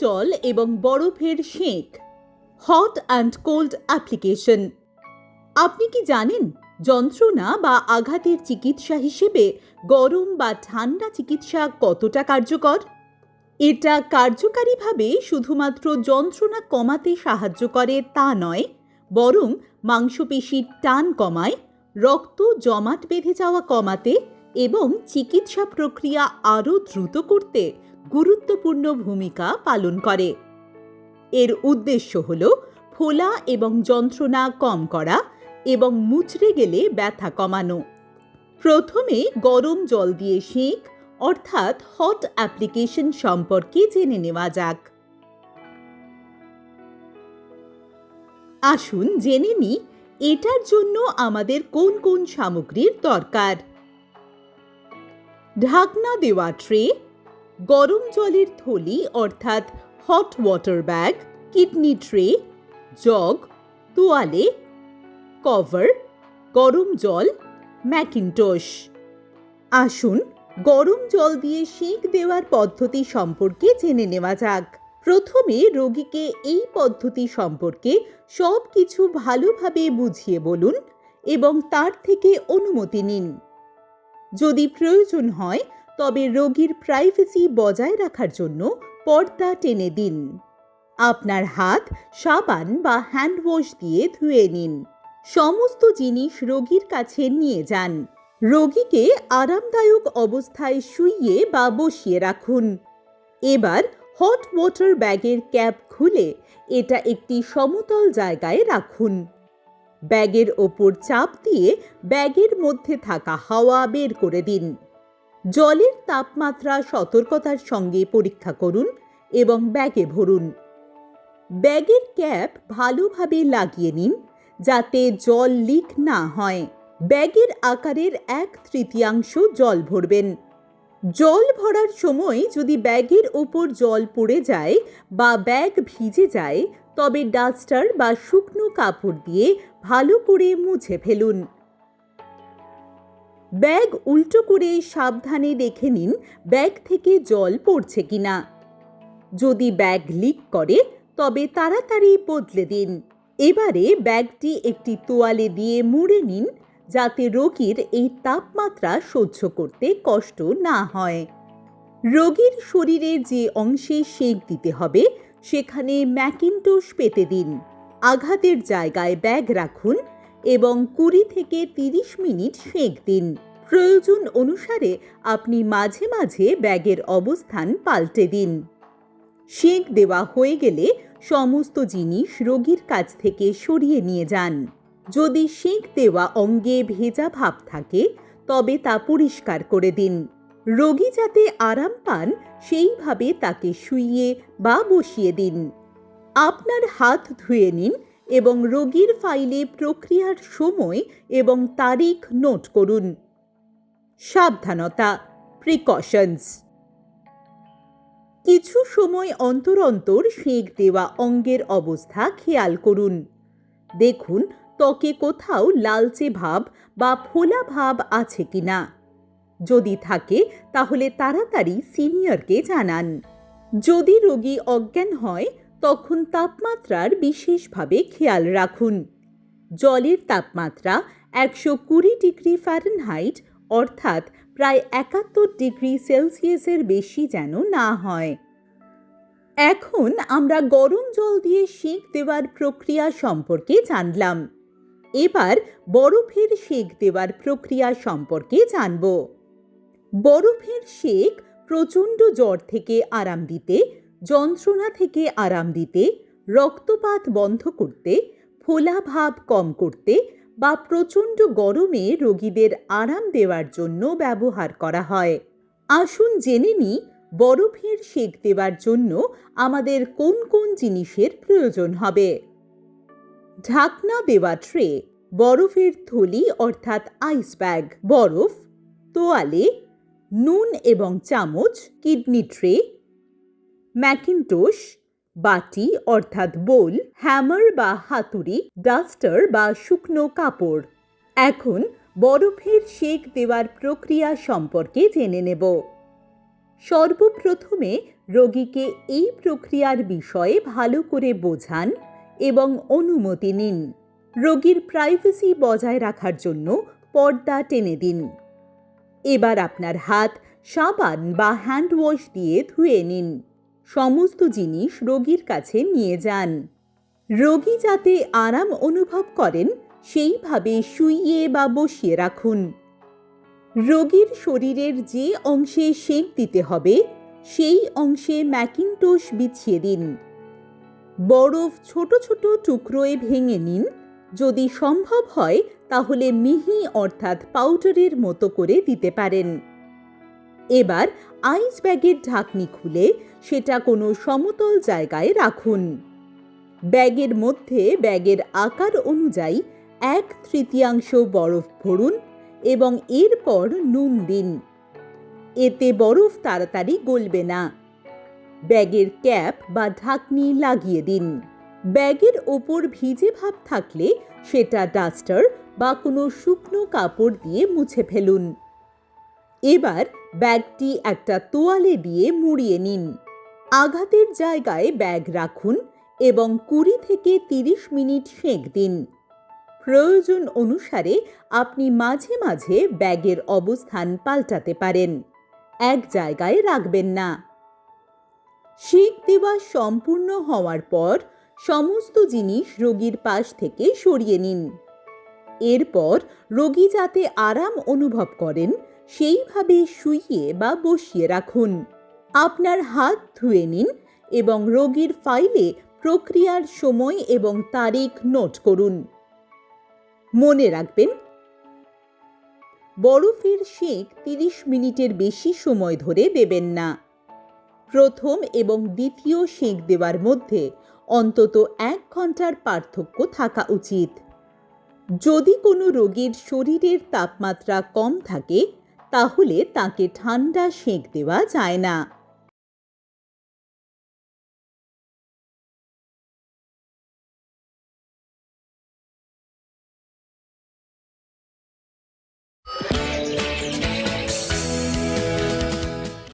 জল এবং বরফের সেঁক। হট অ্যান্ড কোল্ড অ্যাপ্লিকেশন আপনি কি জানেন, যন্ত্রণা বা আঘাতের চিকিৎসা হিসেবে গরম বা ঠান্ডা চিকিৎসা কতটা কার্যকর? এটা কার্যকারীভাবে শুধুমাত্র যন্ত্রণা কমাতে সাহায্য করে তা নয়, বরং মাংসপেশির টান কমায়, রক্ত জমাট বেঁধে যাওয়া কমাতে এবং চিকিৎসা প্রক্রিয়া আরও দ্রুত করতে গুরুত্বপূর্ণ ভূমিকা পালন করে। এর উদ্দেশ্য হল ফোলা এবং যন্ত্রণা কম করা এবং মুচড়ে গেলে ব্যথা কমানো। প্রথমে গরম জল দিয়ে সেঁক, অর্থাৎ হট অ্যাপ্লিকেশন সম্পর্কে জেনে নেওয়া যাক। আসুন জেনে নিই, এটার জন্য আমাদের কোন কোন সামগ্রীর দরকার? ঢাকনা দেওয়া ট্রে গরম জলের থলি, অর্থাৎ hot water bag kidney tray jug তোয়ালে কভার গরম জল ম্যাকিনটোশ আসুন, গরম জল দিয়ে সেঁক দেওয়ার পদ্ধতি সম্পর্কে জেনে নেওয়া যাক। প্রথমে রোগীকে এই পদ্ধতি সম্পর্কে সব কিছু ভালোভাবে বুঝিয়ে বলুন এবং তার থেকে অনুমতি নিন। যদি প্রয়োজন হয় তবে রোগীর প্রাইভেসি বজায় রাখার জন্য পর্দা টেনে দিন। আপনার হাত, সাবান বা হ্যান্ড ওয়াশ দিয়ে ধুয়ে নিন। সমস্ত জিনিস রোগীর কাছে নিয়ে যান। রোগীকে আরামদায়ক অবস্থায় শুইয়ে বা বসিয়ে রাখুন। এবার হট ওয়াটার ব্যাগের ক্যাপ খুলে এটা একটি সমতল জায়গায় রাখুন। ব্যাগের ওপর চাপ দিয়ে ব্যাগের মধ্যে থাকা হাওয়া বের করে দিন। জলের তাপমাত্রা সতর্কতার সঙ্গে পরীক্ষা করুন এবং ব্যাগে ভরুন। ব্যাগের ক্যাপ ভালোভাবে লাগিয়ে নিন যাতে জল লিক না হয়। ব্যাগের আকারের এক তৃতীয়াংশ জল ভরবেন। জল ভরার সময় যদি ব্যাগের ওপর জল পড়ে যায় বা ব্যাগ ভিজে যায়, তবে ডাস্টার বা শুকনো কাপড় দিয়ে ভালো করে মুছে ফেলুন। ব্যাগ উল্টো করে সাবধানে দেখে নিন, ব্যাগ থেকে জল পড়ছে কিনা। যদি ব্যাগ লিক করে, তবে তাড়াতাড়ি বদলে দিন। এবারে ব্যাগটি একটি তোয়ালে দিয়ে মুড়ে নিন, যাতে রোগীর এই তাপমাত্রা সহ্য করতে কষ্ট না হয়। রোগীর শরীরে যে অংশে সেঁক দিতে হবে, সেখানে ম্যাকিনটোশ পেতে দিন। আঘাতের জায়গায় ব্যাগ রাখুন এবং কুড়ি থেকে তিরিশ মিনিট সেঁক দিন। প্রয়োজন অনুসারে আপনি মাঝে মাঝে ব্যাগের অবস্থান পাল্টে দিন। সেঁক দেওয়া হয়ে গেলে সমস্ত জিনিস রোগীর কাছ থেকে সরিয়ে নিয়ে যান। যদি সেঁক দেওয়া অঙ্গে ভেজা ভাব থাকে, তবে তা পরিষ্কার করে দিন। রোগী যাতে আরাম পান, সেইভাবে তাকে শুইয়ে বা বসিয়ে দিন। আপনার হাত ধুয়ে নিন এবং রোগীর ফাইলে প্রক্রিয়ার সময় এবং তারিখ নোট করুন। সাবধানতা প্রিকশনস কিছু সময় অন্তর অন্তর সেঁক দেওয়া অঙ্গের অবস্থা খেয়াল করুন। দেখুন ত্বকে কোথাও লালচে ভাব বা ফোলা ভাব আছে কিনা। যদি থাকে, তাহলে তাড়াতাড়ি সিনিয়রকে জানান। যদি রোগী অজ্ঞান হয় তখন তাপমাত্রার বিশেষভাবে খেয়াল রাখুন। জলের তাপমাত্রা একশো কুড়ি ডিগ্রি ফারেনহাইট, অর্থাৎ প্রায় একাত্তর ডিগ্রি সেলসিয়াসের বেশি যেন না হয়। এখন আমরা গরম জল দিয়ে সেঁক দেওয়ার প্রক্রিয়া সম্পর্কে জানলাম। এবার বরফের সেঁক দেওয়ার প্রক্রিয়া সম্পর্কে জানব। বরফের সেঁক প্রচণ্ড জ্বর থেকে আরাম দিতে যন্ত্রণা থেকে আরাম দিতে, রক্তপাত বন্ধ করতে ফোলা ভাব কম করতে বা প্রচণ্ড গরমে রোগীদের আরাম দেওয়ার জন্য ব্যবহার করা হয়। আসুন জেনে নিই, বরফের সেঁক দেওয়ার জন্য আমাদের কোন কোন জিনিসের প্রয়োজন হবে। ঢাকনা দেওয়া ট্রে, বরফের থলি অর্থাৎ আইস ব্যাগ, বরফ, তোয়ালে, নুন এবং চামচ, কিডনি ট্রে ম্যাকিনটোশ বাটি অর্থাৎ বোল, হ্যামার বা হাতুড়ি, ডাস্টার বা শুকনো কাপড়। এখন বরফের শেক দেওয়ার প্রক্রিয়া সম্পর্কে জেনে নেব। সর্বপ্রথমে রোগীকে এই প্রক্রিয়ার বিষয়ে ভালো করে বোঝান এবং অনুমতি নিন। রোগীর প্রাইভেসি বজায় রাখার জন্য পর্দা টেনে দিন। এবার আপনার হাত, সাবান বা হ্যান্ড ওয়াশ দিয়ে ধুয়ে নিন। সমস্ত জিনিস রোগীর কাছে নিয়ে যান। রোগী যাতে আরাম অনুভব করেন, সেইভাবে শুইয়ে বা বসিয়ে রাখুন। রোগীর শরীরের যে অংশে সেঁক দিতে হবে, সেই অংশে ম্যাকিনটোশ বিছিয়ে দিন। বরফ ছোট ছোট টুকরোয় ভেঙে নিন। যদি সম্ভব হয়, তাহলে মিহি অর্থাৎ পাউডারের মতো করে দিতে পারেন। এবার আইস ব্যাগের ঢাকনি খুলে সেটা কোনো সমতল জায়গায় রাখুন। ব্যাগের মধ্যে ব্যাগের আকার অনুযায়ী এক তৃতীয়াংশ বরফ ভরুন এবং এরপর নুন দিন। এতে বরফ তাড়াতাড়ি গলবে না। ব্যাগের ক্যাপ বা ঢাকনি লাগিয়ে দিন। ব্যাগের ওপর ভিজে ভাব থাকলে সেটা ডাস্টার বা কোনো শুকনো কাপড় দিয়ে মুছে ফেলুন। এবার ব্যাগটি একটা তোয়ালে দিয়ে মুড়িয়ে নিন। আঘাতের জায়গায় ব্যাগ রাখুন এবং কুড়ি থেকে তিরিশ মিনিট সেঁক দিন। প্রয়োজন অনুসারে আপনি মাঝে মাঝে ব্যাগের অবস্থান পাল্টাতে পারেন। এক জায়গায় রাখবেন না। সেঁক দেওয়া সম্পূর্ণ হওয়ার পর সমস্ত জিনিস রোগীর পাশ থেকে সরিয়ে নিন। এরপর রোগী যাতে আরাম অনুভব করেন সেইভাবে শুইয়ে বা বসিয়ে রাখুন। আপনার হাত ধুয়ে নিন এবং রোগীর ফাইলে প্রক্রিয়ার সময় এবং তারিখ নোট করুন। মনে রাখবেন, বরফের সেঁক তিরিশ মিনিটের বেশি সময় ধরে দেবেন না। প্রথম এবং দ্বিতীয় সেঁক দেওয়ার মধ্যে অন্তত এক ঘণ্টার পার্থক্য থাকা উচিত। যদি কোনো রোগীর শরীরের তাপমাত্রা কম থাকে তাহলে তাকে ঠান্ডা সেঁক দেওয়া যায় না।